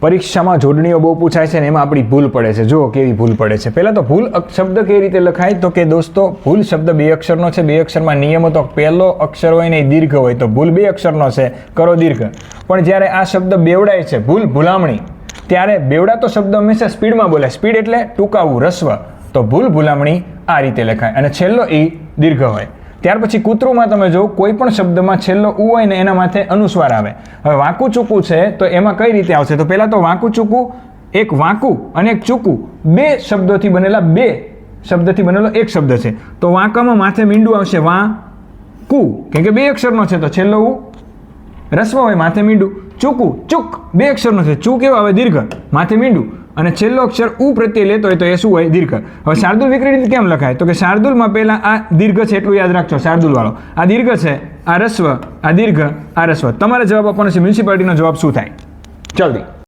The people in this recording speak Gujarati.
પરીક્ષામાં જોડણીઓ બહુ પૂછાય છે ને એમાં આપણી ભૂલ પડે છે. જુઓ કેવી ભૂલ પડે છે. પહેલાં તો ભૂલ શબ્દ કેવી રીતે લખાય? તો કે દોસ્તો, ભૂલ શબ્દ બે અક્ષરનો છે. બે અક્ષરમાં નિયમ તો પહેલો અક્ષર હોય ને એ દીર્ઘ હોય. તો ભૂલ બે અક્ષરનો છે. કરો દીર્ઘ. પણ જ્યારે આ શબ્દ બેવડાય છે, ભૂલ ભૂલામણી, ત્યારે બેવડાતો શબ્દ હંમેશા સ્પીડમાં બોલે. સ્પીડ એટલે ટૂંકાવું, રસ્વ. તો ભૂલ ભૂલામણી આ રીતે લખાય. અને છેલ્લો એ દીર્ઘ હોય. ત્યાર પછી કૂતરુંમાં તમે જો કોઈ પણ શબ્દમાં છેલ્લો ઉ હોય ને એના માથે અનુસ્વાર આવે. હવે વાંકું ચૂકું છે તો એમાં કઈ રીતે આવશે? તો પહેલાં તો વાંકું ચૂકું એક વાંકું અને એક ચૂકું બે શબ્દોથી બનેલા બે શબ્દથી બનેલો એક શબ્દ છે. તો વાંકામાં માથે મીંડું આવશે વાં કુ કેમ કે બે અક્ષરનો છે તો છેલ્લો ઉ. રસ્વ હોય માથે મીંડું. ચૂકું ચૂક. બે અક્ષરનો છે. ચૂ કેવો આવે દીર્ઘ. માથે મીંડું. અને છેલ્લો અક્ષર ઉ પ્રત્યે લેતો હોય તો એ શું હોય? દીર્ઘ. હવે શાર્દુલ વિક્રીડિત કેમ લખાય? તો કે શાર્દુલમાં પહેલા આ દીર્ઘ છે એટલું યાદ રાખજો શાર્દુલ વાળો આ દીર્ઘ છે, આ રસ્વ, આ દીર્ઘ, આ રસ્વ. તમારે જવાબ આપવાનો છે, મ્યુનિસિપાલિટીનો જવાબ શું થાય? જલ્દી.